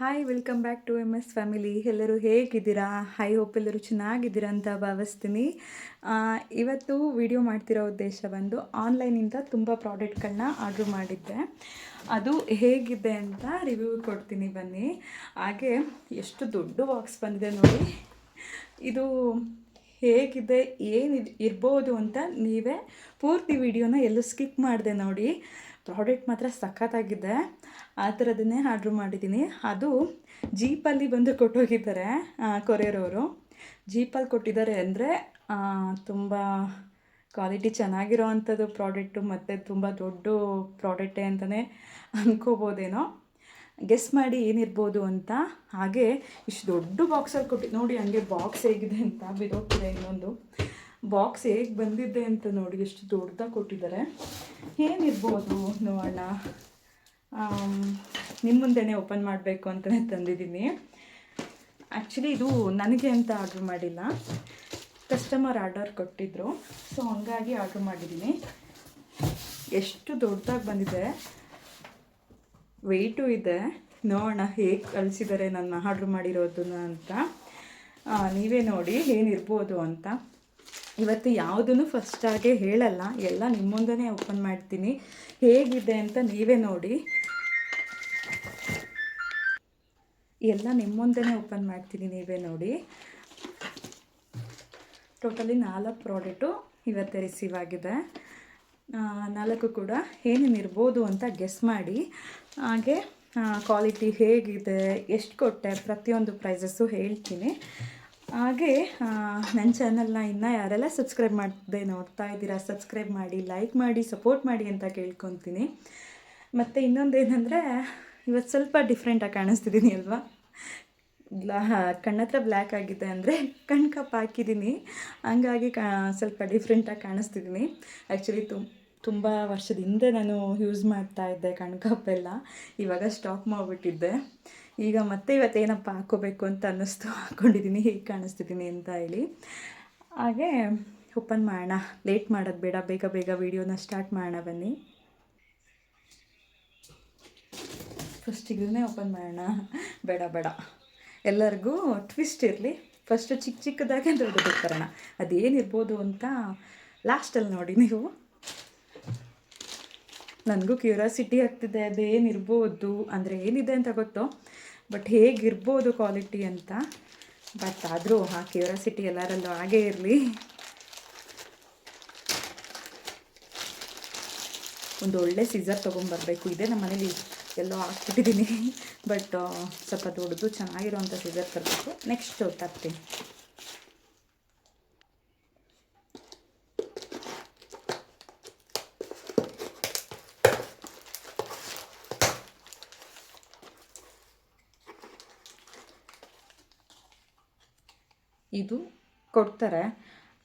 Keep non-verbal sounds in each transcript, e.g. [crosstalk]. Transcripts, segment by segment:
Hi welcome back to M S family ಎಲ್ಲರೂ ಹೇಗಿದ್ದೀರಾ? High hope ಎಲ್ಲರೂ ಚೆನ್ನಾಗಿದ್ದೀರಾ ಅಂತ ಭಾವಿಸ್ತೀನಿ. ಇವತ್ತು ವಿಡಿಯೋ ಮಾಡ್ತಿರೋ ಉದ್ದೇಶ ಬಂದು ಆನ್ಲೈನಿಂದ ತುಂಬ ಪ್ರಾಡಕ್ಟ್ಗಳನ್ನ ಆರ್ಡ್ರ್ ಮಾಡಿದ್ದೆ. ಅದು ಹೇಗಿದೆ ಅಂತ ರಿವ್ಯೂ ಕೊಡ್ತೀನಿ ಬನ್ನಿ. ಹಾಗೆ ಎಷ್ಟು ದೊಡ್ಡ ಬಾಕ್ಸ್ ಬಂದಿದೆ ನೋಡಿ. ಇದು ಹೇಗಿದೆ, ಏನು ಇರ್ಬೋದು ಅಂತ ನೀವೇ ಪೂರ್ತಿ ವಿಡಿಯೋನ ಎಲ್ಲೂ ಸ್ಕಿಪ್ ಮಾಡಿದೆ ನೋಡಿ. ಪ್ರಾಡಕ್ಟ್ ಮಾತ್ರ ಸಖತ್ತಾಗಿದೆ. ಆ ಥರದನ್ನೇ ಆರ್ಡ್ರ್ ಮಾಡಿದ್ದೀನಿ. ಅದು ಜೀಪಲ್ಲಿ ಬಂದು ಕೊಟ್ಟೋಗಿದ್ದಾರೆ ಕೊರಿಯರವರು. ಜೀಪಲ್ಲಿ ಕೊಟ್ಟಿದ್ದಾರೆ ಅಂದರೆ ತುಂಬ ಕ್ವಾಲಿಟಿ ಚೆನ್ನಾಗಿರೋ ಅಂಥದ್ದು ಪ್ರಾಡಕ್ಟು ಮತ್ತು ತುಂಬ ದೊಡ್ಡ ಪ್ರಾಡಕ್ಟೇ ಅಂತಲೇ ಅನ್ಕೋಬೋದೇನೋ. ಗೆಸ್ ಮಾಡಿ ಏನಿರ್ಬೋದು ಅಂತ. ಹಾಗೆ ಇಷ್ಟು ದೊಡ್ಡ ಬಾಕ್ಸಲ್ಲಿ ಕೊಟ್ಟು, ನೋಡಿ ಹಂಗೆ ಬಾಕ್ಸ್ ಹೇಗಿದೆ ಅಂತ ಬಿದೋಗ್ತಿದೆ ಇನ್ನೊಂದು. ಬಾಕ್ಸ್ ಹೇಗೆ ಬಂದಿದೆ ಅಂತ ನೋಡಿ ಎಷ್ಟು ದೊಡ್ಡದಾಗಿ ಕೊಟ್ಟಿದ್ದಾರೆ. ಏನಿರ್ಬೋದು ನೋಡೋಣ. ನಿಮ್ಮ ಮುಂದೆನೇ ಓಪನ್ ಮಾಡಬೇಕು ಅಂತಲೇ ತಂದಿದ್ದೀನಿ. ಆ್ಯಕ್ಚುಲಿ ಇದು ನನಗೆ ಅಂತ ಆರ್ಡ್ರ್ ಮಾಡಿಲ್ಲ. ಕಸ್ಟಮರ್ ಆರ್ಡರ್ ಕೊಟ್ಟಿದ್ದರು ಸೊ ಹಂಗಾಗಿ ಆರ್ಡ್ರ್ ಮಾಡಿದ್ದೀನಿ. ಎಷ್ಟು ದೊಡ್ಡದಾಗಿ ಬಂದಿದೆ. ವೆಯ್ಟು ಇದೆ. ನೋಡೋಣ, ಹೇಗೆ ಕಳಿಸಿದ್ದಾರೆ ನನ್ನ ಆರ್ಡ್ರ್ ಮಾಡಿರೋದನ್ನ ಅಂತ. ನೀವೇ ನೋಡಿ, ಏನಿರ್ಬೋದು ಅಂತ. ಇವತ್ತು ಯಾವುದನ್ನು ಫಸ್ಟಾಗೆ ಹೇಳಲ್ಲ. ಎಲ್ಲ ನಿಮ್ಮ ಮುಂದೆನೇ ಓಪನ್ ಮಾಡ್ತೀನಿ. ಹೇಗಿದೆ ಅಂತ ನೀವೇ ನೋಡಿ. ಎಲ್ಲ ನಿಮ್ಮ ಮುಂದೆನೇ ಓಪನ್ ಮಾಡ್ತೀನಿ ನೀವೇ ನೋಡಿ. ಟೋಟಲಿ ನಾಲ್ಕು ಪ್ರಾಡಕ್ಟು ಇವತ್ತೇ ರಿಸೀವ್ ಆಗಿದೆ. ನಾಲ್ಕು ಕೂಡ ಏನೇನಿರ್ಬೋದು ಅಂತ ಗೆಸ್ ಮಾಡಿ. ಹಾಗೆ ಕ್ವಾಲಿಟಿ ಹೇಗಿದೆ, ಎಷ್ಟು ಕೊಟ್ಟೆ, ಪ್ರತಿಯೊಂದು ಪ್ರೈಸಸ್ಸು ಹೇಳ್ತೀನಿ. ಹಾಗೆ ನನ್ನ ಚಾನಲ್ನ ಇನ್ನೂ ಯಾರೆಲ್ಲ ಸಬ್ಸ್ಕ್ರೈಬ್ ಮಾಡದೆ ನೋಡ್ತಾ ಇದ್ದೀರಾ ಸಬ್ಸ್ಕ್ರೈಬ್ ಮಾಡಿ ಲೈಕ್ ಮಾಡಿ ಸಪೋರ್ಟ್ ಮಾಡಿ ಅಂತ ಕೇಳ್ಕೊತೀನಿ. ಮತ್ತು ಇನ್ನೊಂದೇನೆಂದರೆ ಇವತ್ತು ಸ್ವಲ್ಪ ಡಿಫ್ರೆಂಟಾಗಿ ಕಾಣಿಸ್ತಿದ್ದೀನಿ ಅಲ್ವಾ? ಕಣ್ಣತ್ರ ಬ್ಲ್ಯಾಕ್ ಆಗಿದೆ ಅಂದರೆ ಕಣ್ಣು ಕಪ್ ಹಾಕಿದ್ದೀನಿ ಹಂಗಾಗಿ ಕಾ, ಸ್ವಲ್ಪ ಡಿಫ್ರೆಂಟಾಗಿ ಕಾಣಿಸ್ತಿದ್ದೀನಿ ಆ್ಯಕ್ಚುಲಿ ತುಮ್, ತುಂಬ ವರ್ಷದ ಹಿಂದೆ ನಾನು ಯೂಸ್ ಮಾಡ್ತಾ ಇದ್ದೆ ಕಣ್ಕಪ್ಪೆಲ್ಲ ಇವಾಗ ಸ್ಟಾಪ್ ಮಾಡಿಬಿಟ್ಟಿದ್ದೆ. ಈಗ ಮತ್ತೆ ಇವತ್ತೇನಪ್ಪ ಹಾಕೋಬೇಕು ಅಂತ ಅನ್ನಿಸ್ತು. ಹಾಕ್ಕೊಂಡಿದ್ದೀನಿ ಹೀಗೆ ಕಾಣಿಸ್ತಿದ್ದೀನಿ ಅಂತ ಹೇಳಿ. ಹಾಗೆ ಓಪನ್ ಮಾಡೋಣ. ಲೇಟ್ ಮಾಡೋದು ಬೇಡ, ಬೇಗ ಬೇಗ ವೀಡಿಯೋನ ಸ್ಟಾರ್ಟ್ ಮಾಡೋಣ ಬನ್ನಿ. ಫಸ್ಟ್ ಇದನ್ನೇ ಓಪನ್ ಮಾಡೋಣ. ಬೇಡ ಬೇಡ. ಎಲ್ಲರಿಗೂ ಟ್ವಿಸ್ಟ್ ಇರಲಿ. ಫಸ್ಟು ಚಿಕ್ಕ ಚಿಕ್ಕದಾಗೆ ದೊಡ್ಡದು ತರೋಣ ಅದೇನಿರ್ಬೋದು ಅಂತ ಲಾಸ್ಟಲ್ಲಿ ನೋಡಿ ನೀವು. ನನಗೂ ಕ್ಯೂರಿಯಾಸಿಟಿ ಆಗ್ತಿದೆ, ಅದೇನಿರ್ಬೋದು? ಅಂದರೆ ಏನಿದೆ ಅಂತ ಗೊತ್ತು? ಬಟ್ ಹೇಗಿರ್ಬೋದು ಕ್ವಾಲಿಟಿ ಅಂತ? ಬಟ್ ಆದರೂ ಆ ಕ್ಯೂರಿಯಾಸಿಟಿ ಎಲ್ಲರಲ್ಲೂ ಹಾಗೇ ಇರಲಿ. ಒಂದು ಒಳ್ಳೆ ಸೀಸರ್ ತೊಗೊಂಬರ್ಬೇಕು. ಇದೆ ನಮ್ಮ ಮನೇಲಿ ಎಲ್ಲೋ ಹಾಕ್ಬಿಟ್ಟಿದ್ದೀನಿ. ಬಟ್ ಸ್ವಲ್ಪ ದೊಡ್ಡದು ಚೆನ್ನಾಗಿರುವಂಥ ಸೀಸರ್ ತರಬೇಕು. ನೆಕ್ಸ್ಟ್ ತರ್ತೀನಿ. ಇದು ಕೊಡ್ತಾರೆ.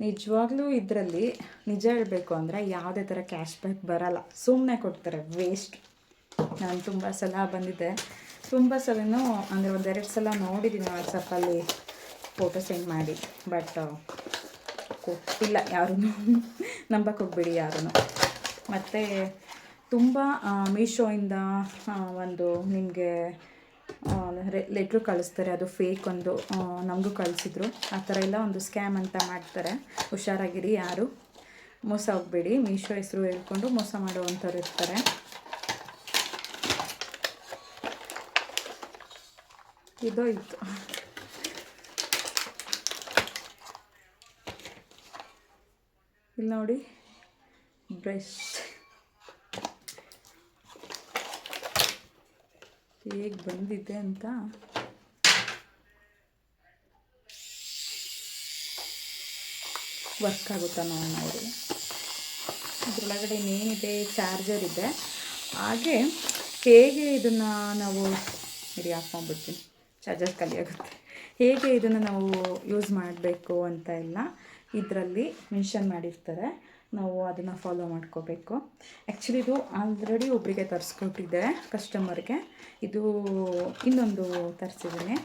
ನಿಜವಾಗ್ಲೂ ಇದರಲ್ಲಿ ನಿಜ ಹೇಳಬೇಕು ಅಂದರೆ ಯಾವುದೇ ಥರ ಕ್ಯಾಶ್ ಬ್ಯಾಕ್ ಬರಲ್ಲ. ಸುಮ್ಮನೆ ಕೊಡ್ತಾರೆ ವೇಸ್ಟ್ ನಾನು ತುಂಬ ಸಲ ಬಂದಿದ್ದೆ. ತುಂಬ ಸಲನೂ, ಅಂದರೆ ಒಂದೆರಡು ಸಲ ನೋಡಿದ್ದೀನಿ ವಾಟ್ಸಪ್ಪಲ್ಲಿ ಫೋಟೋ ಸೆಂಡ್ ಮಾಡಿ. ಬಟ್ ಕೊಟ್ಟಿಲ್ಲ ಯಾರೂ [laughs] ನಂಬಕ್ಕೆ ಹೋಗ್ಬೇಡಿ ಯಾರೂ ಮತ್ತು ತುಂಬ ಮೀಶೋಯಿಂದ ಒಂದು ನಿಮಗೆ ಲೆಟ್ರು ಕಳಿಸ್ತಾರೆ. ಅದು ಫೇಕ್ ಒಂದು ನಮಗೂ ಕಳಿಸಿದ್ರು. ಆ ಥರ ಎಲ್ಲ ಒಂದು ಸ್ಕ್ಯಾಮ್ ಅಂತ ಮಾಡ್ತಾರೆ. ಹುಷಾರಾಗಿರಿ ಯಾರು. ಮೋಸ ಹೋಗಬೇಡಿ. ಮೀಶೋ ಹೆಸರು ಹೇಳ್ಕೊಂಡು ಮೋಸ ಮಾಡುವಂಥವ್ರು ಇರ್ತಾರೆ. ಇದೋಯ್ತು ಇಲ್ಲಿ ನೋಡಿ, ಬ್ರಷ್. ಹೇಗೆ ಬಂದಿದೆ ಅಂತ. ವರ್ಕ್ ಆಗುತ್ತಾ ನಾವು ನೋಡಿ. ಅದರೊಳಗಡೆ ಏನಿದೆ ಚಾರ್ಜರ್ ಇದೆ. ಹಾಗೆ ಹೇಗೆ ಇದನ್ನು ನಾವು ಇರಿ ಆಫ್ ಚಾರ್ಜರ್ ಖಾಲಿ ಆಗುತ್ತೆ ಹೇಗೆ ಇದನ್ನು ನಾವು ಯೂಸ್ ಮಾಡಬೇಕು ಅಂತ ಎಲ್ಲ ಇದರಲ್ಲಿ ಮೆನ್ಷನ್ ಮಾಡಿರ್ತಾರೆ. ನಾವು ಅದನ್ನು ಫಾಲೋ ಮಾಡ್ಕೋಬೇಕು. ಆ್ಯಕ್ಚುಲಿ ಇದು ಆಲ್ರೆಡಿ ಒಬ್ಬರಿಗೆ ತರಿಸ್ಕೊಟ್ಟಿದ್ದೆ ಕಸ್ಟಮರ್ಗೆ ಇದು ಇನ್ನೊಂದು ತರಿಸಿದ್ದೀನಿ.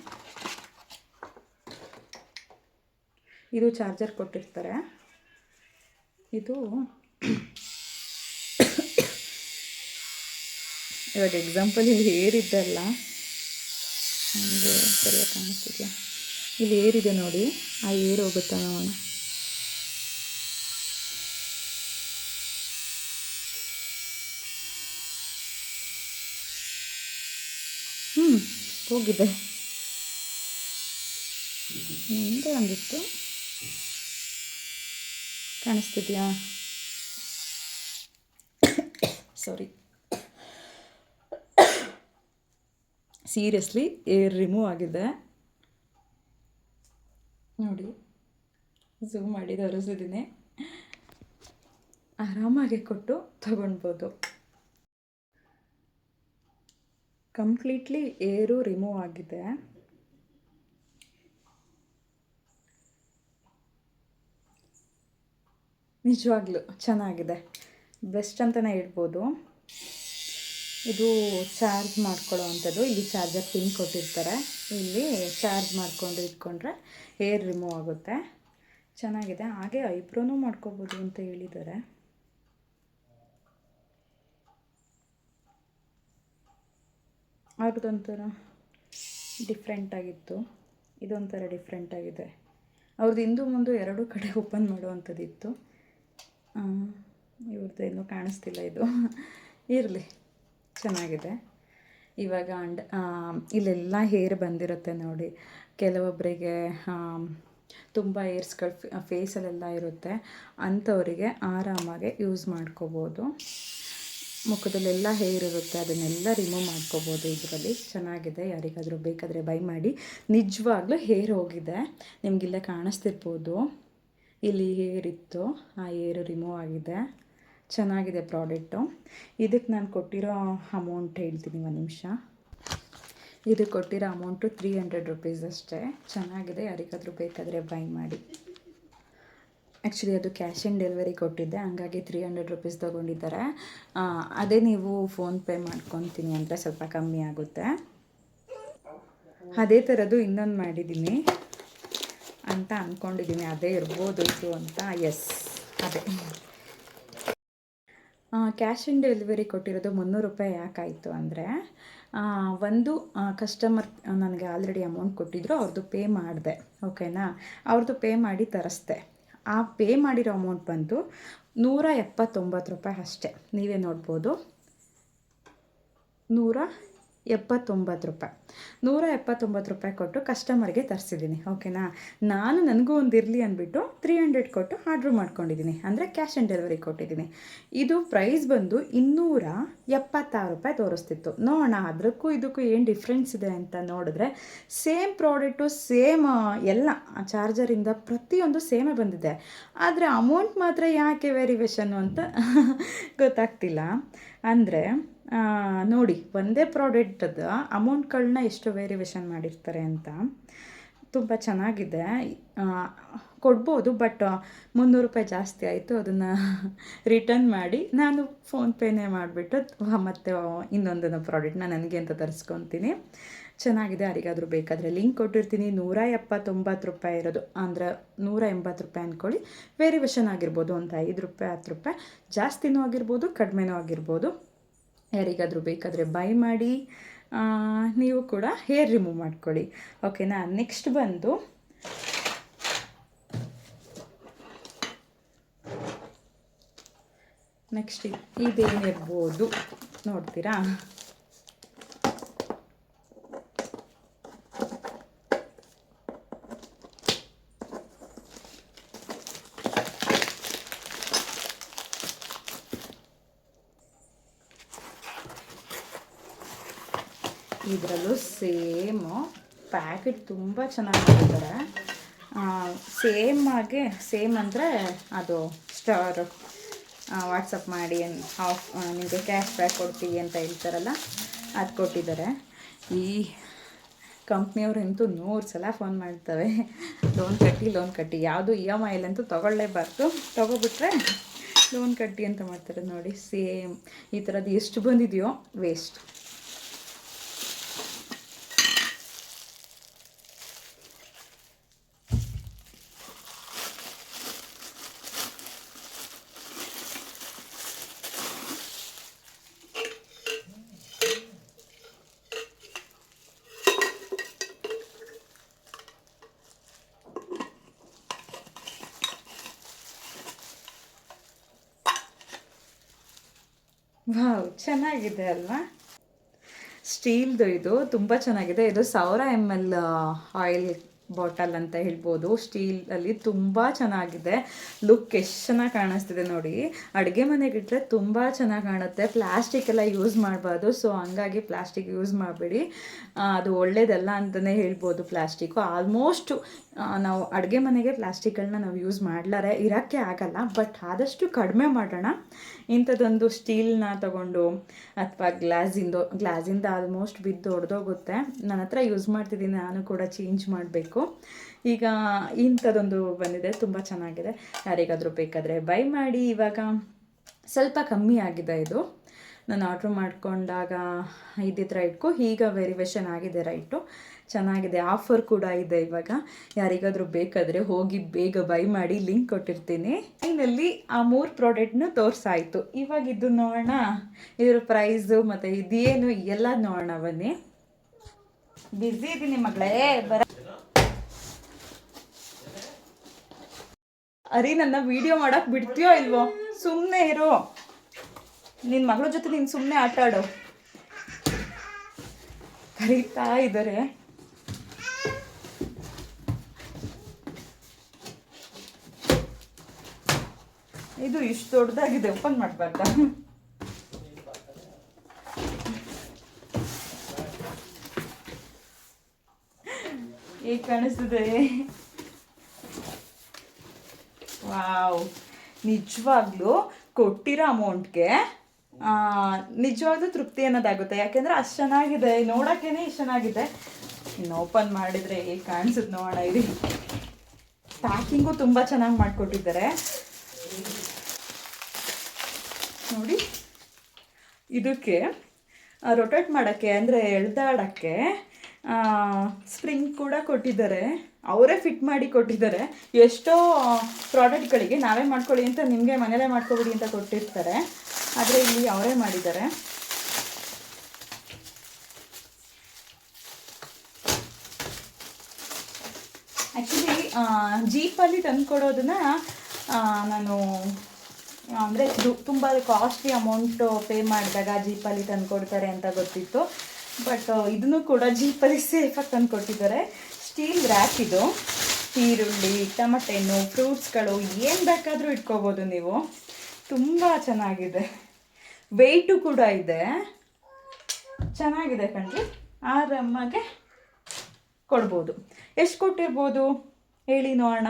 ಇದು ಚಾರ್ಜರ್ ಕೊಟ್ಟಿರ್ತಾರೆ. ಇದು [coughs] ಇವಾಗ ಎಕ್ಸಾಂಪಲ್ ಇಲ್ಲಿ ಹಂಗೆ ಸರಿಯಾಗಿ ಕಾಣಿಸ್ತಿದ್ಯಾ? ಇಲ್ಲಿ ಏರಿದೆ ನೋಡಿ. ಆ ಏರು ಹೋಗುತ್ತಾ ನೋಡೋಣ. ಹ್ಞೂ ಹೋಗಿದೆ. ಮುಂದೆ ಒಂದಿತ್ತು. ಕಾಣಿಸ್ತಿದೆಯಾ? ಸಾರಿ [coughs] ಸೀರಿಯಸ್ಲಿ ಏರ್ ರಿಮೂವ್ ಆಗಿದೆ. ನೋಡಿ ಝೂಮ್ ಮಾಡಿ ತೋರಿಸಿದ್ದೀನಿ. ಆರಾಮಾಗಿ ಕೊಟ್ಟು ತಗೊಳ್ಬೋದು ಕಂಪ್ಲೀಟ್ಲಿ ಏರು ರಿಮೂವ್ ಆಗಿದೆ. ನಿಜವಾಗ್ಲೂ ಚೆನ್ನಾಗಿದೆ. ಬೆಸ್ಟ್ ಅಂತಲೇ ಹೇಳ್ಬೋದು. ಇದು ಚಾರ್ಜ್ ಮಾಡ್ಕೊಳ್ಳೋ ಅಂಥದ್ದು ಇಲ್ಲಿ ಚಾರ್ಜರ್ ಪಿನ್ ಕೊಟ್ಟಿರ್ತಾರೆ. ಇಲ್ಲಿ ಚಾರ್ಜ್ ಮಾಡಿಕೊಂಡು ಇಟ್ಕೊಂಡ್ರೆ ಏರ್ ರಿಮೂವ್ ಆಗುತ್ತೆ. ಚೆನ್ನಾಗಿದೆ. ಹಾಗೆ ಐಬ್ರೋನೂ ಮಾಡ್ಕೋಬೋದು ಅಂತ ಹೇಳಿದ್ದಾರೆ. ಅವ್ರದ್ದೊಂಥರ ಡಿಫ್ರೆಂಟಾಗಿತ್ತು ಇದೊಂಥರ ಡಿಫ್ರೆಂಟಾಗಿದೆ ಅವ್ರದ್ದು ಹಿಂದೂ ಮುಂದೆ ಎರಡೂ ಕಡೆ ಓಪನ್ ಮಾಡುವಂಥದ್ದಿತ್ತು. ಇವ್ರದ್ದು ಏನೂ ಕಾಣಿಸ್ತಿಲ್ಲ ಇದು. ಇರಲಿ. ಚೆನ್ನಾಗಿದೆ. ಇವಾಗ ಅಂಡ್ ಇಲ್ಲೆಲ್ಲ ಹೇರ್ ಬಂದಿರುತ್ತೆ ನೋಡಿ. ಕೆಲವೊಬ್ಬರಿಗೆ ತುಂಬ ಏರ್ಸ್ಗಳು ಫೇಸಲ್ಲೆಲ್ಲ ಇರುತ್ತೆ. ಅಂಥವರಿಗೆ ಆರಾಮಾಗಿ ಯೂಸ್ ಮಾಡ್ಕೋಬೋದು. ಮುಖದಲ್ಲೆಲ್ಲ ಹೇರ್ ಇರುತ್ತೆ, ಅದನ್ನೆಲ್ಲ ರಿಮೂವ್ ಮಾಡ್ಕೋಬೋದು ಇದರಲ್ಲಿ. ಚೆನ್ನಾಗಿದೆ. ಯಾರಿಗಾದರೂ ಬೇಕಾದರೆ ಬೈ ಮಾಡಿ. ನಿಜವಾಗ್ಲೂ ಹೇರ್ ಹೋಗಿದೆ. ನಿಮಗಿಲ್ಲ ಕಾಣಿಸ್ತಿರ್ಬೋದು. ಇಲ್ಲಿ ಹೇರ್ ಇತ್ತು. ಆ ಹೇರು ರಿಮೂವ್ ಆಗಿದೆ. ಚೆನ್ನಾಗಿದೆ ಪ್ರಾಡಕ್ಟು. ಇದಕ್ಕೆ ನಾನು ಕೊಟ್ಟಿರೋ ಅಮೌಂಟ್ ಹೇಳ್ತೀನಿ ಒಂದು ನಿಮಿಷ. ಇದಕ್ಕೆ ಕೊಟ್ಟಿರೋ ಅಮೌಂಟು ತ್ರೀ ಹಂಡ್ರೆಡ್ ರುಪೀಸ್ ಅಷ್ಟೇ. ಚೆನ್ನಾಗಿದೆ, ಯಾರಿಗಾದರೂ ಬೇಕಾದರೆ ಬೈ ಮಾಡಿ. ಆ್ಯಕ್ಚುಲಿ ಅದು ಕ್ಯಾಶ್ ಆನ್ ಡೆಲಿವರಿ ಕೊಟ್ಟಿದ್ದೆ, ಹಂಗಾಗಿ ತ್ರೀ ಹಂಡ್ರೆಡ್ ರುಪೀಸ್ ತೊಗೊಂಡಿದ್ದಾರೆ. ಅದೇ ನೀವು ಫೋನ್ಪೇ ಮಾಡ್ಕೊತೀನಿ ಅಂದರೆ ಸ್ವಲ್ಪ ಕಮ್ಮಿ ಆಗುತ್ತೆ. ಅದೇ ಥರದ್ದು ಇನ್ನೊಂದು ಮಾಡಿದ್ದೀನಿ ಅಂತ ಅಂದ್ಕೊಂಡಿದ್ದೀನಿ ಅದೇ ಇರ್ಬೋದು ಅಂತ. ಎಸ್ ಅದೇ. ಕ್ಯಾಶ್ ಆನ್ ಡೆಲಿವರಿ ಕೊಟ್ಟಿರೋದು ಮುನ್ನೂರು ರೂಪಾಯಿ ಯಾಕಾಯಿತು ಅಂದರೆ ಒಂದು ಕಸ್ಟಮರ್ ನನಗೆ ಆಲ್ರೆಡಿ ಅಮೌಂಟ್ ಕೊಟ್ಟಿದ್ರು ಅವ್ರದ್ದು ಪೇ ಮಾಡಿದೆ ಓಕೆನಾ ಅವ್ರದ್ದು ಪೇ ಮಾಡಿ ತರಿಸ್ದೆ. ಆ ಪೇ ಮಾಡಿರೋ ಅಮೌಂಟ್ ಬಂದು ನೂರ ಎಪ್ಪತ್ತೊಂಬತ್ತು ರೂಪಾಯಿ ಅಷ್ಟೇ. ನೀವೇ ನೋಡ್ಬೋದು. ನೂರ ಎಪ್ಪತ್ತೊಂಬತ್ತು ರೂಪಾಯಿ. ನೂರ ಎಪ್ಪತ್ತೊಂಬತ್ತು ರೂಪಾಯಿ ಕೊಟ್ಟು ಕಸ್ಟಮರ್ಗೆ ತರಿಸಿದ್ದೀನಿ ಓಕೆನಾ ನಾನು ನನಗೂ ಒಂದು ಇರಲಿ ಅಂದ್ಬಿಟ್ಟು ತ್ರೀ ಹಂಡ್ರೆಡ್ ಕೊಟ್ಟು ಆರ್ಡ್ರ್ ಮಾಡ್ಕೊಂಡಿದ್ದೀನಿ, ಅಂದರೆ ಕ್ಯಾಶ್ ಆನ್ ಡೆಲಿವರಿ ಕೊಟ್ಟಿದ್ದೀನಿ. ಇದು ಪ್ರೈಸ್ ಬಂದು ಇನ್ನೂರ ಎಪ್ಪತ್ತಾರು ರೂಪಾಯಿ ತೋರಿಸ್ತಿತ್ತು. ನೋಡೋಣ ಅದಕ್ಕೂ ಇದಕ್ಕೂ ಏನು ಡಿಫ್ರೆನ್ಸ್ ಇದೆ ಅಂತ ನೋಡಿದ್ರೆ ಸೇಮ್ ಪ್ರಾಡಕ್ಟು ಸೇಮ್ ಎಲ್ಲ ಚಾರ್ಜರಿಂದ ಪ್ರತಿಯೊಂದು ಸೇಮೇ ಬಂದಿದೆ. ಆದರೆ ಅಮೌಂಟ್ ಮಾತ್ರ ಯಾಕೆ ವೇರಿಯೇಷನ್ನು ಅಂತ ಗೊತ್ತಾಗ್ತಿಲ್ಲ. ಅಂದರೆ ನೋಡಿ, ಒಂದೇ ಪ್ರಾಡಕ್ಟದ ಅಮೌಂಟ್ಗಳನ್ನ ಎಷ್ಟು ವೇರಿಯೇಷನ್ ಮಾಡಿರ್ತಾರೆ ಅಂತ. ತುಂಬ ಚೆನ್ನಾಗಿದೆ. ಕೊಡ್ಬೋದು ಬಟ್ ಮುನ್ನೂರು ರೂಪಾಯಿ ಜಾಸ್ತಿ ಆಯಿತು, ಅದನ್ನು ರಿಟರ್ನ್ ಮಾಡಿ ನಾನು ಫೋನ್ಪೇನೇ ಮಾಡಿಬಿಟ್ಟು, ಮತ್ತೆ ಇನ್ನೊಂದನ್ನು ಪ್ರಾಡಕ್ಟ್ನ ನನಗೆ ಅಂತ ತರಿಸ್ಕೊತೀನಿ. ಚೆನ್ನಾಗಿದೆ ಯಾರಿಗಾದರೂ ಬೇಕಾದರೆ. ಲಿಂಕ್ ಕೊಟ್ಟಿರ್ತೀನಿ. ನೂರ ಎಪ್ಪತ್ತೊಂಬತ್ತು ರೂಪಾಯಿ ಇರೋದು. ಅಂದರೆ ನೂರ ಎಂಬತ್ತು ರೂಪಾಯಿ ಅಂದ್ಕೊಳ್ಳಿ ವೇರಿಯೇಷನ್ ಆಗಿರ್ಬೋದು. ಒಂದು ಐದು ರೂಪಾಯಿ, ಹತ್ತು ರೂಪಾಯಿ. ಜಾಸ್ತಿನೂ ಆಗಿರ್ಬೋದು, ಕಡಿಮೆನೂ ಆಗಿರ್ಬೋದು. ಯಾರಿಗಾದರೂ ಬೇಕಾದರೆ ಬೈ ಮಾಡಿ ನೀವು ಕೂಡ ಹೇರ್ ರಿಮೂವ್ ಮಾಡ್ಕೊಳ್ಳಿ. ಓಕೆನಾ ನೆಕ್ಸ್ಟ್ ಬಂದು ನೆಕ್ಸ್ಟ್ ಇದೇನಿರ್ಬೋದು ನೋಡ್ತೀರಾ? ಇದರಲ್ಲೂ ಸೇಮು. ಪ್ಯಾಕೆಟ್ ತುಂಬ ಚೆನ್ನಾಗಿ ಮಾಡಿದ್ದಾರೆ ಸೇಮ್ ಆಗಿ ಸೇಮ್ ಅಂದರೆ ಅದು ಸ್ಟಾರ್ ವಾಟ್ಸಪ್ ಮಾಡಿ ಆಫ್ ನಿಮಗೆ ಕ್ಯಾಶ್ ಬ್ಯಾಕ್ ಕೊಡ್ತೀವಿ ಅಂತ ಹೇಳ್ತಾರಲ್ಲ, ಅದು ಕೊಟ್ಟಿದ್ದಾರೆ. ಈ ಕಂಪ್ನಿಯವ್ರಂತೂ ನೂರು ಸಲ ಫೋನ್ ಮಾಡ್ತವೆ. ಲೋನ್ ಕಟ್ಟಿ ಲೋನ್ ಕಟ್ಟಿ. ಯಾವುದು ಇ ಎಂ ಐಲಂತೂ ತೊಗೊಳ್ಳೇಬಾರ್ದು. ತೊಗೊಬಿಟ್ರೆ ಲೋನ್ ಕಟ್ಟಿ ಅಂತ ಮಾಡ್ತಾರೆ ನೋಡಿ. ಸೇಮ್. ಈ ಥರದ್ದು ಎಷ್ಟು ಬಂದಿದೆಯೋ ವೇಸ್ಟ್ ವಾವ್ ಚೆನ್ನಾಗಿದೆ ಅಲ್ವಾ? ಸ್ಟೀಲ್ದು ಇದು ತುಂಬ ಚೆನ್ನಾಗಿದೆ. ಇದು ಸಾವಿರ ಎಂ ಎಲ್ ಆಯಿಲ್ ಬಾಟಲ್ ಅಂತ ಹೇಳ್ಬೋದು. ಸ್ಟೀಲಲ್ಲಿ ತುಂಬ ಚೆನ್ನಾಗಿದೆ. ಲುಕ್ ಎಷ್ಟು ಚೆನ್ನಾಗಿ ಕಾಣಿಸ್ತಿದೆ ನೋಡಿ. ಅಡುಗೆ ಮನೆಗಿಟ್ರೆ ತುಂಬ ಚೆನ್ನಾಗಿ ಕಾಣುತ್ತೆ. ಪ್ಲಾಸ್ಟಿಕ್ ಎಲ್ಲ ಯೂಸ್ ಮಾಡಬಾರ್ದು. ಸೊ, ಹಂಗಾಗಿ ಪ್ಲಾಸ್ಟಿಕ್ ಯೂಸ್ ಮಾಡಬೇಡಿ. ಅದು ಒಳ್ಳೇದಲ್ಲ ಅಂತಲೇ ಹೇಳ್ಬೋದು ಪ್ಲಾಸ್ಟಿಕ್ಕು ಆಲ್ಮೋಸ್ಟು ನಾವು ಅಡುಗೆ ಮನೆಗೆ ಪ್ಲಾಸ್ಟಿಕ್ಗಳನ್ನ ನಾವು ಯೂಸ್ ಮಾಡ್ಲಾರೆ. ಇರೋಕ್ಕೆ ಆಗಲ್ಲ. ಬಟ್ ಆದಷ್ಟು ಕಡಿಮೆ ಮಾಡೋಣ. ಇಂಥದ್ದೊಂದು ಸ್ಟೀಲ್ನ ತಗೊಂಡು ಅಥವಾ ಗ್ಲಾಸಿಂದು, ಗ್ಲಾಸಿಂದ ಆಲ್ಮೋಸ್ಟ್ ಬಿದ್ದು ಹೊಡೆದೋಗುತ್ತೆ ನನ್ನ ಹತ್ರ ಯೂಸ್ ಮಾಡ್ತಿದ್ದೀನಿ. ನಾನು ಕೂಡ ಚೇಂಜ್ ಮಾಡಬೇಕು. ಈಗ ಇಂಥದ್ದೊಂದು ಬಂದಿದೆ, ತುಂಬ ಚೆನ್ನಾಗಿದೆ. ಯಾರಿಗಾದರೂ ಬೇಕಾದರೆ ಬೈ ಮಾಡಿ. ಇವಾಗ ಸ್ವಲ್ಪ ಕಮ್ಮಿ ಆಗಿದೆ ಇದು. ನಾನು ಆರ್ಡ್ರ್ ಮಾಡ್ಕೊಂಡಾಗ ಇದ್ದಿದ್ದ ರೈಟ್ಗೂ ಈಗ ವೆರಿವೇಷನ್ ಆಗಿದೆ ರೈಟು ಚೆನ್ನಾಗಿದೆ ಆಫರ್ ಕೂಡ ಇದೆ ಇವಾಗ. ಯಾರಿಗಾದರೂ ಬೇಕಾದರೆ ಹೋಗಿ ಬೇಗ ಬೈ ಮಾಡಿ ಲಿಂಕ್ ಕೊಟ್ಟಿರ್ತೀನಿ. ಇನ್ನಲ್ಲಿ ಆ ಮೂರು ಪ್ರಾಡಕ್ಟ್ನ ತೋರಿಸಾಯಿತು. ಇವಾಗ ಇದು ನೋಡೋಣ. ಇದ್ರ ಪ್ರೈಸು ಮತ್ತು ಇದೇನು ಎಲ್ಲ ನೋಡೋಣ ಬನ್ನಿ. ಬ್ಯುಸಿ ಇದ್ದೀನಿ ಮಗಳೇ, ಬರ ಅರಿ, ನನ್ನ ವಿಡಿಯೋ ಮಾಡಕ್ ಬಿಡ್ತೀಯೋ ಇಲ್ವೋ? ಸುಮ್ಮನೆ ಇರು. ನಿನ್ನ ಮಗಳ ಜೊತೆ ನೀನು ಸುಮ್ಮನೆ ಆಟ ಆಡು. ಕರೀತಾ ಇದ್ದಾರೆ. ಇದು ಇಷ್ಟು ದೊಡ್ಡದಾಗಿದೆ. ಓಪನ್ ಮಾಡಬಾರ್ದ? ಹೇಗೆ ಕಾಣಿಸ್ತಿದೆ. ವಾವ್. ನಿಜವಾಗ್ಲೂ ಕೊಟ್ಟಿರೋ ಅಮೌಂಟ್ಗೆ ನಿಜವಾಗ್ಲೂ ತೃಪ್ತಿ ಅನ್ನೋದಾಗುತ್ತೆ. ಯಾಕೆಂದ್ರೆ ಅಷ್ಟು ಚೆನ್ನಾಗಿದೆ. ನೋಡೋಕ್ಕೇನೆ ಇಷ್ಟು ಚೆನ್ನಾಗಿದೆ. ಇನ್ನು ಓಪನ್ ಮಾಡಿದರೆ ಹೇಗೆ ಕಾಣಿಸುತ್ತೆ ನೋಡೋಣ. ಇಲ್ಲಿ ಪ್ಯಾಕಿಂಗು ತುಂಬ ಚೆನ್ನಾಗಿ ಮಾಡಿಕೊಟ್ಟಿದ್ದಾರೆ. ನೋಡಿ. ಇದಕ್ಕೆ ರೊಟೇಟ್ ಮಾಡೋಕ್ಕೆ, ಅಂದರೆ ಎಳ್ದಾಡೋಕ್ಕೆ ಸ್ಪ್ರಿಂಗ್ ಕೂಡ ಕೊಟ್ಟಿದ್ದಾರೆ. ಅವರೇ ಫಿಟ್ ಮಾಡಿ ಕೊಟ್ಟಿದ್ದಾರೆ. ಎಷ್ಟೋ ಪ್ರಾಡಕ್ಟ್ಗಳಿಗೆ ನಾವೇ ಮಾಡ್ಕೊಳ್ಳಿ ಅಂತ ನಿಮಗೆ ಮನೇಲೇ ಮಾಡ್ಕೊಬಿಡಿ ಅಂತ ಕೊಟ್ಟಿರ್ತಾರೆ. ಆದರೆ ಇಲ್ಲಿ ಅವರೇ ಮಾಡಿದ್ದಾರೆ. ಆ್ಯಕ್ಚುಲಿ ಜೀಪಲ್ಲಿ ತಂದುಕೊಡೋದನ್ನ ನಾನು, ಅಂದರೆ ತುಂಬ ಕಾಸ್ಟ್ಲಿ ಅಮೌಂಟು ಪೇ ಮಾಡಿದಾಗ ಜೀಪಲ್ಲಿ ತಂದುಕೊಡ್ತಾರೆ ಅಂತ ಗೊತ್ತಿತ್ತು. ಬಟ್ ಇದನ್ನು ಕೂಡ ಜೀಪಲ್ಲಿ ಸೇಫಾಗಿ ತಂದು ಕೊಟ್ಟಿದ್ದಾರೆ. ಸ್ಟೀಲ್ ರ್ಯಾಪ್ ಇದು. ಈರುಳ್ಳಿ ಟಮಟೆಣ್ಣು ಫ್ರೂಟ್ಸ್ಗಳು ಏನು ಬೇಕಾದರೂ ಇಟ್ಕೋಬೋದು ನೀವು. ತುಂಬ ಚೆನ್ನಾಗಿದೆ. ವೆಯ್ಟು ಕೂಡ ಇದೆ. ಚೆನ್ನಾಗಿದೆ ಕಣ್ರಿ. ಆರಾಮಾಗೆ ಕೊಡ್ಬೋದು. ಎಷ್ಟು ಕೊಟ್ಟಿರ್ಬೋದು? ಹೇಳಿ ನೋಡೋಣ.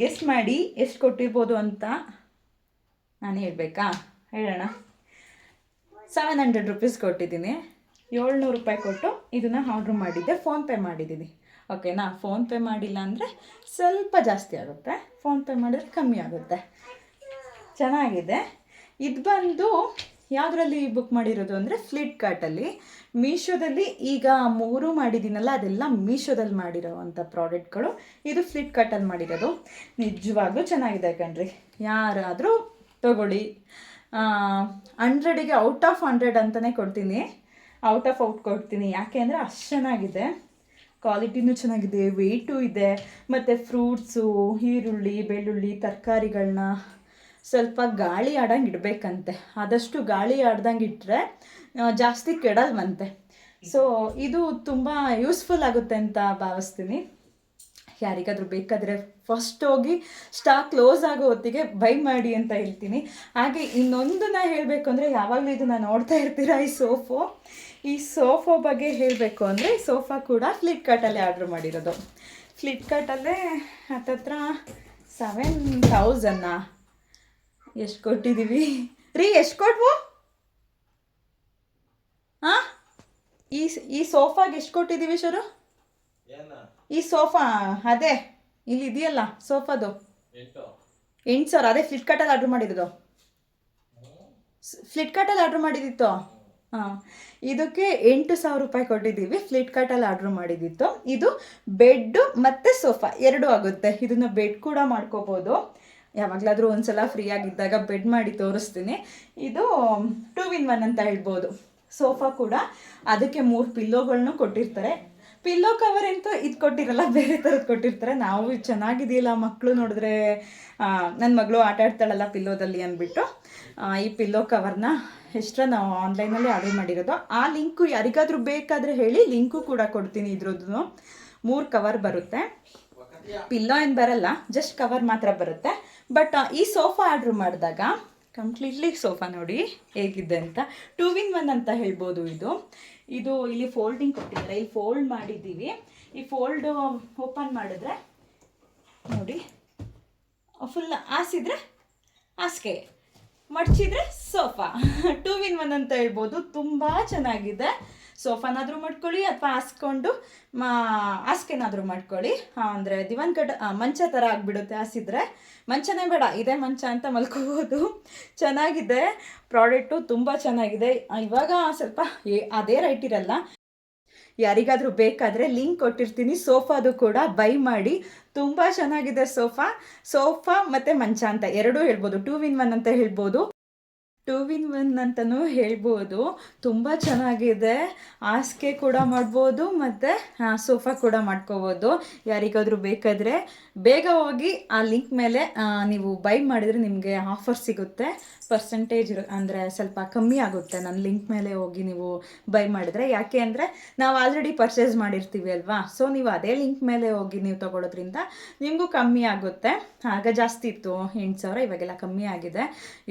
ಗೆಸ್ಟ್ ಮಾಡಿ ಎಷ್ಟು ಕೊಟ್ಟಿರ್ಬೋದು ಅಂತ ನಾನು ಹೇಳಬೇಕಾ? ಹೇಳೋಣ. ಸೆವೆನ್ ಹಂಡ್ರೆಡ್ ರುಪೀಸ್ ಕೊಟ್ಟಿದ್ದೀನಿ. ಏಳ್ನೂರು ರೂಪಾಯಿ ಕೊಟ್ಟು ಇದನ್ನು ಆರ್ಡ್ರ್ ಮಾಡಿದ್ದೆ. ಫೋನ್ಪೇ ಮಾಡಿದ್ದೀನಿ ಓಕೆನಾ ಫೋನ್ಪೇ ಮಾಡಿಲ್ಲ ಅಂದರೆ ಸ್ವಲ್ಪ ಜಾಸ್ತಿ ಆಗುತ್ತೆ. ಫೋನ್ಪೇ ಮಾಡಿದ್ರೆ ಕಮ್ಮಿ ಆಗುತ್ತೆ. ಚೆನ್ನಾಗಿದೆ. ಇದು ಬಂದು ಯಾವುದರಲ್ಲಿ ಬುಕ್ ಮಾಡಿರೋದು ಅಂದರೆ ಫ್ಲಿಪ್ಕಾರ್ಟಲ್ಲಿ ಮೀಶೋದಲ್ಲಿ ಈಗ ಮೂರು ಮಾಡಿದ್ದೀನಲ್ಲ ಅದೆಲ್ಲ ಮೀಶೋದಲ್ಲಿ ಮಾಡಿರೋ ಅಂಥ ಪ್ರಾಡಕ್ಟ್ಗಳು ಇದು ಫ್ಲಿಪ್ಕಾರ್ಟಲ್ಲಿ ಮಾಡಿರೋದು. ನಿಜವಾಗ್ಲೂ ಚೆನ್ನಾಗಿದೆ ಕಣ್ರಿ. ಯಾರಾದರೂ ತಗೊಳ್ಳಿ. ಹಂಡ್ರೆಡಿಗೆ ಔಟ್ ಆಫ್ ಹಂಡ್ರೆಡ್ ಅಂತಲೇ ಕೊಡ್ತೀನಿ. ಔಟ್ ಆಫ್ ಔಟ್ ಕೊಡ್ತೀನಿ. ಯಾಕೆ ಅಂದರೆ ಅಷ್ಟು ಚೆನ್ನಾಗಿದೆ. ಕ್ವಾಲಿಟಿನೂ ಚೆನ್ನಾಗಿದೆ ವೆಯ್ಟು ಇದೆ. ಮತ್ತು ಫ್ರೂಟ್ಸು ಈರುಳ್ಳಿ, ಬೆಳ್ಳುಳ್ಳಿ ತರಕಾರಿಗಳನ್ನ ಸ್ವಲ್ಪ ಗಾಳಿ ಆಡಂಗೆ ಇಡಬೇಕಂತೆ. ಆದಷ್ಟು ಗಾಳಿ ಆಡ್ದಂಗೆ ಇಟ್ಟರೆ ಜಾಸ್ತಿ ಕೆಡಲ್ವಂತೆ. ಸೊ ಇದು ತುಂಬ ಯೂಸ್ಫುಲ್ ಆಗುತ್ತೆ ಅಂತ ಭಾವಿಸ್ತೀನಿ. ಯಾರಿಗಾದರೂ ಬೇಕಾದರೆ ಫಸ್ಟ್ ಹೋಗಿ ಸ್ಟಾಕ್ ಕ್ಲೋಸ್ ಆಗೋ ಹೊತ್ತಿಗೆ ಬೈ ಮಾಡಿ ಅಂತ ಹೇಳ್ತೀನಿ. ಹಾಗೆ ಇನ್ನೊಂದು ನಾ ಹೇಳಬೇಕು ಅಂದರೆ ಯಾವಾಗಲೂ ಇದನ್ನು ನೋಡ್ತಾ ಇರ್ತೀರಾ ಈ ಸೋಫು? ಈ ಸೋಫೋ ಬಗ್ಗೆ ಹೇಳಬೇಕು ಅಂದರೆ ಸೋಫಾ ಕೂಡ ಫ್ಲಿಪ್ಕಾರ್ಟಲ್ಲೇ ಆರ್ಡ್ರ್ ಮಾಡಿರೋದು. ಫ್ಲಿಪ್ಕಾರ್ಟಲ್ಲೇ ಹತ್ತತ್ರ ಸೆವೆನ್ ತೌಸನ್ನ ಎಷ್ಟು ಕೊಟ್ಟಿದ್ದೀವಿ ರೀ, ಎಷ್ಟು ಕೊಟ್ವು? ಹಾಂ ಈ ಈ ಸೋಫಾಗೆ ಎಷ್ಟು ಕೊಟ್ಟಿದ್ದೀವಿ ಶರು? ಈ ಸೋಫಾ ಅದೇ ಇಲ್ಲಿ ಇದೆಯಲ್ಲ ಸೋಫಾದು? ಎಂಟು. ಸಾವಿರ ಅದೇ ಫ್ಲಿಪ್ಕಾರ್ಟಲ್ಲಿ ಆರ್ಡ್ರ್ ಮಾಡಿರೋದು. ಫ್ಲಿಪ್ಕಾರ್ಟಲ್ಲಿ ಆರ್ಡ್ರ್ ಮಾಡಿದ್ದಿತ್ತು ಹಾಂ. ಇದಕ್ಕೆ ಎಂಟು ಸಾವಿರ ರೂಪಾಯಿ ಕೊಟ್ಟಿದ್ದೀವಿ ಫ್ಲಿಪ್ಕಾರ್ಟಲ್ಲಿ ಆರ್ಡ್ರ್ ಮಾಡಿದ್ದಿತ್ತು ಇದು ಬೆಡ್ಡು ಮತ್ತು ಸೋಫಾ ಎರಡೂ ಆಗುತ್ತೆ. ಇದನ್ನು ಬೆಡ್ ಕೂಡ ಮಾಡ್ಕೋಬೋದು. ಯಾವಾಗಲಾದರೂ ಒಂದ್ಸಲ ಫ್ರೀ ಆಗಿದ್ದಾಗ ಬೆಡ್ ಮಾಡಿ ತೋರಿಸ್ತೀನಿ. ಇದು ಟೂ ವಿನ್ ಒನ್ ಅಂತ ಹೇಳ್ಬೋದು. ಸೋಫಾ ಕೂಡ ಅದಕ್ಕೆ ಮೂರು ಪಿಲ್ಲೋಗಳನ್ನೂ ಕೊಟ್ಟಿರ್ತಾರೆ. ಪಿಲ್ಲೋ ಕವರ್ ಅಂತೂ ಇದು ಕೊಟ್ಟಿರಲ್ಲ, ಬೇರೆ ಥರದ್ದು ಕೊಟ್ಟಿರ್ತಾರೆ. ನಾವು ಚೆನ್ನಾಗಿದೆಯಲ್ಲ ಮಕ್ಕಳು ನೋಡಿದ್ರೆ ನನ್ನ ಮಗಳು ಆಟ ಆಡ್ತಾಳಲ್ಲ ಪಿಲ್ಲೋದಲ್ಲಿ ಅಂದ್ಬಿಟ್ಟು ಈ ಪಿಲ್ಲೋ ಕವರ್ನ ಎಷ್ಟರ ನಾವು ಆನ್ಲೈನಲ್ಲಿ ಆರ್ಡರ್ ಮಾಡಿರೋದು. ಆ ಲಿಂಕು ಯಾರಿಗಾದರೂ ಬೇಕಾದರೆ ಹೇಳಿ ಲಿಂಕು ಕೂಡ ಕೊಡ್ತೀನಿ ಇದ್ರದ್ದು ಮೂರು ಕವರ್ ಬರುತ್ತೆ. ಪಿಲ್ಲೋ ಏನು ಬರಲ್ಲ ಜಸ್ಟ್ ಕವರ್ ಮಾತ್ರ ಬರುತ್ತೆ. ಬಟ್ ಈ ಸೋಫಾ ಆರ್ಡ್ರ್ ಮಾಡಿದಾಗ ಕಂಪ್ಲೀಟ್ಲಿ ಸೋಫಾ ನೋಡಿ ಹೇಗಿದೆ ಅಂತ. ಟೂ ವಿನ್ ಒನ್ ಅಂತ ಹೇಳ್ಬೋದು ಇದು. ಇದು ಇಲ್ಲಿ ಫೋಲ್ಡಿಂಗ್ ಕೊಟ್ಟಿದ್ದಾರೆ. ಇಲ್ಲಿ ಫೋಲ್ಡ್ ಮಾಡಿದ್ದೀವಿ. ಈ ಫೋಲ್ಡ್ ಓಪನ್ ಮಾಡಿದ್ರೆ, ನೋಡಿ ಫುಲ್ ಹಾಸಿದ್ರೆ ಹಾಸಿಗೆ. ಮಡಚಿದ್ರೆ ಸೋಫಾ ಟೂ ವಿನ್ ಒನ್ ಅಂತ ಹೇಳ್ಬೋದು. ತುಂಬ ಚೆನ್ನಾಗಿದೆ. ಸೋಫಾನಾದರೂ ಮಾಡ್ಕೊಳ್ಳಿ ಅಥವಾ ಹಾಸ್ಕೊಂಡು, ಮಾ ಹಾಸಿಗೆನಾದರೂ ಮಾಡ್ಕೊಳ್ಳಿ. ಅಂದರೆ ದಿವಾನ್ ಕಟ್ ಮಂಚ ಥರ ಆಗಿಬಿಡುತ್ತೆ ಹಾಸಿದ್ರೆ. ಮಂಚನೇ ಬೇಡ, ಇದೇ ಮಂಚ ಅಂತ ಮಲ್ಕೋಬೋದು. ಚೆನ್ನಾಗಿದೆ. ಪ್ರಾಡಕ್ಟು ತುಂಬ ಚೆನ್ನಾಗಿದೆ. ಇವಾಗ ಸ್ವಲ್ಪ ಅದೇ ರೈಟ್ ಇರಲ್ಲ. ಯಾರಿಗಾದರೂ ಬೇಕಾದರೆ ಲಿಂಕ್ ಕೊಟ್ಟಿರ್ತೀನಿ. ಸೋಫಾದು ಕೂಡ ಬೈ ಮಾಡಿ. ತುಂಬ ಚೆನ್ನಾಗಿದೆ ಸೋಫಾ. ಸೋಫಾ ಮತ್ತು ಮಂಚ ಅಂತ ಎರಡೂ ಹೇಳ್ಬೋದು. ಟೂ ವಿನ್ ಒನ್ ಅಂತ ಹೇಳ್ಬೋದು. ಟೂ ವಿನ್ ಒನ್ ಅಂತಲೂ ಹೇಳ್ಬೋದು. ತುಂಬ ಚೆನ್ನಾಗಿದೆ. ಹಾಸಿಗೆ ಕೂಡ ಮಾಡ್ಬೋದು ಮತ್ತು ಸೋಫಾ ಕೂಡ ಮಾಡ್ಕೋಬೋದು. ಯಾರಿಗಾದರೂ ಬೇಕಾದರೆ ಬೇಗ ಹೋಗಿ ಆ ಲಿಂಕ್ ಮೇಲೆ ನೀವು ಬೈ ಮಾಡಿದರೆ ನಿಮಗೆ ಆಫರ್ ಸಿಗುತ್ತೆ. ಪರ್ಸೆಂಟೇಜ್ ಅಂದರೆ ಸ್ವಲ್ಪ ಕಮ್ಮಿ ಆಗುತ್ತೆ. ನನ್ನ ಲಿಂಕ್ ಮೇಲೆ ಹೋಗಿ ನೀವು ಬೈ ಮಾಡಿದ್ರೆ. ಯಾಕೆ ಅಂದರೆ ನಾವು ಆಲ್ರೆಡಿ ಪರ್ಚೇಸ್ ಮಾಡಿರ್ತೀವಿ ಅಲ್ವಾ? ಸೊ ನೀವು ಅದೇ ಲಿಂಕ್ ಮೇಲೆ ಹೋಗಿ ನೀವು ತಗೊಳ್ಳೋದ್ರಿಂದ ನಿಮಗೂ ಕಮ್ಮಿ ಆಗುತ್ತೆ. ಆಗ ಜಾಸ್ತಿ ಇತ್ತು. ಎಂಟು ಸಾವಿರ ಇವಾಗೆಲ್ಲ ಕಮ್ಮಿ ಆಗಿದೆ.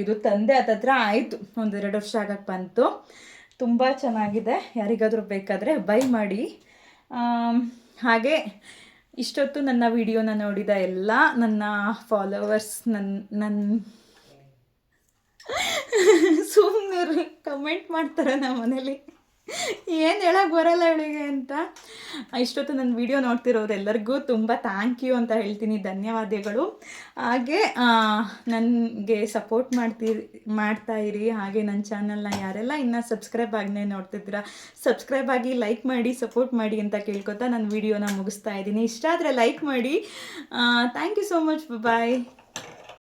ಇದು ತಂದೆ ಹತ್ತತ್ರ ಆಯಿತು ಎರಡು ವರ್ಷ ಆಗಕ್ಕೆ ಬಂತು. ತುಂಬ ಚೆನ್ನಾಗಿದೆ, ಯಾರಿಗಾದರೂ ಬೇಕಾದರೆ ಬೈ ಮಾಡಿ. ಹಾಗೆ ಇಷ್ಟೊತ್ತು ನನ್ನ ವಿಡಿಯೋನ ನೋಡಿದ ಎಲ್ಲ ನನ್ನ ಫಾಲೋವರ್ಸ್ ನನ್ನ ನನ್ನ [laughs] ಸುಮ್ಮನೆ ಕಮೆಂಟ್ ಮಾಡ್ತಾರೆ ನಮ್ಮ ಮನೇಲಿ ಏನು ಹೇಳಕ್ಕೆ ಬರಲ್ಲ ಅವಳಿಗೆ ಅಂತ. ಇಷ್ಟೊತ್ತು ನನ್ನ ವಿಡಿಯೋ ನೋಡ್ತಿರೋರೆಲ್ಲರಿಗೂ ತುಂಬ ಥ್ಯಾಂಕ್ ಯು ಅಂತ ಹೇಳ್ತೀನಿ. ಧನ್ಯವಾದಗಳು. ಹಾಗೆ ನನಗೆ ಸಪೋರ್ಟ್ ಮಾಡ್ತೀರಿ ಮಾಡ್ತಾ ಇರಿ. ಹಾಗೆ ನನ್ನ ಚಾನಲ್ನ ಯಾರೆಲ್ಲ ಇನ್ನೂ ಸಬ್ಸ್ಕ್ರೈಬ್ ಆಗನೇ ನೋಡ್ತಿದ್ದೀರಾ ಸಬ್ಸ್ಕ್ರೈಬ್ ಆಗಿ ಲೈಕ್ ಮಾಡಿ ಸಪೋರ್ಟ್ ಮಾಡಿ ಅಂತ ಕೇಳ್ಕೊತಾ ನನ್ನ ವಿಡಿಯೋನ ಮುಗಿಸ್ತಾ ಇದ್ದೀನಿ. ಇಷ್ಟ ಆದರೆ ಲೈಕ್ ಮಾಡಿ. Thank you so much bye